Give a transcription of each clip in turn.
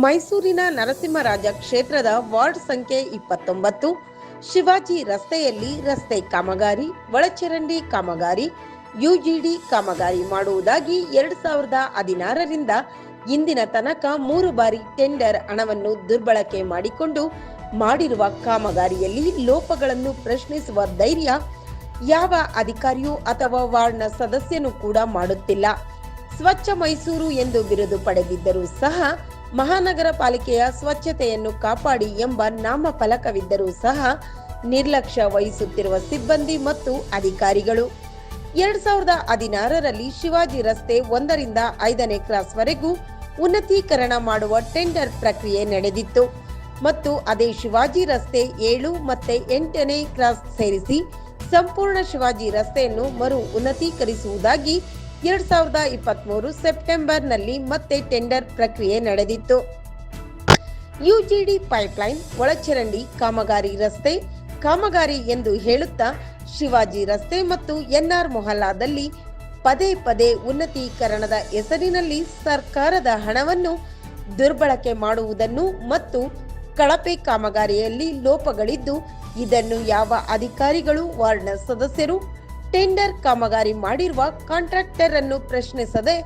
ಮೈಸೂರಿನ ನರಸಿಂಹರಾಜ ಕ್ಷೇತ್ರದ ವಾರ್ಡ್ ಸಂಖ್ಯೆ ಇಪ್ಪತ್ತೊಂಬತ್ತು, ಶಿವಾಜಿ ರಸ್ತೆಯಲ್ಲಿ ರಸ್ತೆ ಕಾಮಗಾರಿ, ಒಳಚರಂಡಿ ಕಾಮಗಾರಿ, ಯುಜಿಡಿ ಕಾಮಗಾರಿ ಮಾಡುವುದಾಗಿ ಎರಡ್ ಸಾವಿರದ ಹದಿನಾರರಿಂದ ಇಂದಿನ ತನಕ ಮೂರು ಬಾರಿ ಟೆಂಡರ್ ಹಣವನ್ನು ದುರ್ಬಳಕೆ ಮಾಡಿಕೊಂಡು ಮಾಡಿರುವ ಕಾಮಗಾರಿಯಲ್ಲಿ ಲೋಪಗಳನ್ನು ಪ್ರಶ್ನಿಸುವ ಧೈರ್ಯ ಯಾವ ಅಧಿಕಾರಿಯೂ ಅಥವಾ ವಾರ್ಡ್ನ ಸದಸ್ಯನೂ ಕೂಡ ಮಾಡುತ್ತಿಲ್ಲ. ಸ್ವಚ್ಛ ಮೈಸೂರು ಎಂದು ಬಿರುದು ಪಡೆದಿದ್ದರೂ ಸಹ ಮಹಾನಗರ ಪಾಲಿಕೆಯ ಸ್ವಚ್ಛತೆಯನ್ನು ಕಾಪಾಡಿ ಎಂಬ ನಾಮಫಲಕವಿದ್ದರೂ ಸಹ ನಿರ್ಲಕ್ಷ್ಯ ವಹಿಸುತ್ತಿರುವ ಸಿಬ್ಬಂದಿ ಮತ್ತು ಅಧಿಕಾರಿಗಳು. ಎರಡ್ ಸಾವಿರದ ಹದಿನಾರರಲ್ಲಿ ಶಿವಾಜಿ ರಸ್ತೆ ಒಂದರಿಂದ ಐದನೇ ಕ್ರಾಸ್ವರೆಗೂ ಉನ್ನತೀಕರಣ ಮಾಡುವ ಟೆಂಡರ್ ಪ್ರಕ್ರಿಯೆ ನಡೆದಿತ್ತು. ಮತ್ತು ಅದೇ ಶಿವಾಜಿ ರಸ್ತೆ ಏಳು ಮತ್ತೆ ಎಂಟನೇ ಕ್ರಾಸ್ ಸೇರಿಸಿ ಸಂಪೂರ್ಣ ಶಿವಾಜಿ ರಸ್ತೆಯನ್ನು ಮರು ಉನ್ನತೀಕರಿಸುವುದಾಗಿ ಎರಡ್ ಸಾವಿರದ ಇಪ್ಪತ್ಮೂರು ಸೆಪ್ಟೆಂಬರ್ನಲ್ಲಿ ಮತ್ತೆ ಟೆಂಡರ್ ಪ್ರಕ್ರಿಯೆ ನಡೆದಿತ್ತು. ಯುಜಿಡಿ ಪೈಪ್ಲೈನ್, ಒಳಚರಂಡಿ, ಕಾಮಗಾರಿ ರಸ್ತೆ, ಕಾಮಗಾರಿ ಎಂದು ಹೇಳುತ್ತಾ ಶಿವಾಜಿ ರಸ್ತೆ ಮತ್ತು ಎನ್ಆರ್ ಮೊಹಲ್ಲಾದಲ್ಲಿ ಪದೇ ಪದೇ ಉನ್ನತೀಕರಣದ ಹೆಸರಿನಲ್ಲಿ ಸರ್ಕಾರದ ಹಣವನ್ನು ದುರ್ಬಳಕೆ ಮಾಡುವುದನ್ನು ಮತ್ತು ಕಳಪೆ ಕಾಮಗಾರಿಯಲ್ಲಿ ಲೋಪಗಳಿದ್ದು, ಇದನ್ನು ಯಾವ ಅಧಿಕಾರಿಗಳು, ವಾರ್ಡ್ನ ಸದಸ್ಯರು ಟೆಂಡರ್ ಕಾಮಗಾರಿ ಮಾಡಿರುವ ಕಾಂಟ್ರಾಕ್ಟರ್ ಅನ್ನು ಪ್ರಶ್ನಿಸದೆ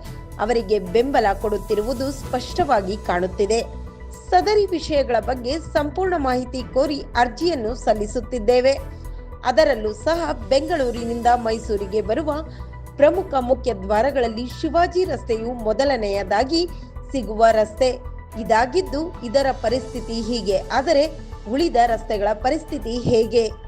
ಅವರಿಗೆ ಬೆಂಬಲ ಕೊಡುತ್ತಿರುವುದು ಸ್ಪಷ್ಟವಾಗಿ ಕಾಣುತ್ತಿದೆ. ಸದರಿ ವಿಷಯಗಳ ಬಗ್ಗೆ ಸಂಪೂರ್ಣ ಮಾಹಿತಿ ಕೋರಿ ಅರ್ಜಿಯನ್ನು ಸಲ್ಲಿಸುತ್ತಿದ್ದೇವೆ. ಅದರಲ್ಲೂ ಸಹ ಬೆಂಗಳೂರಿನಿಂದ ಮೈಸೂರಿಗೆ ಬರುವ ಪ್ರಮುಖ ಮುಖ್ಯ ದ್ವಾರಗಳಲ್ಲಿ ಶಿವಾಜಿ ರಸ್ತೆಯು ಮೊದಲನೆಯದಾಗಿ ಸಿಗುವ ರಸ್ತೆ. ಇದಾಗಿದ್ದು ಇದರ ಪರಿಸ್ಥಿತಿ ಹೀಗೆ, ಆದರೆ ಉಳಿದ ರಸ್ತೆಗಳ ಪರಿಸ್ಥಿತಿ ಹೇಗೆ?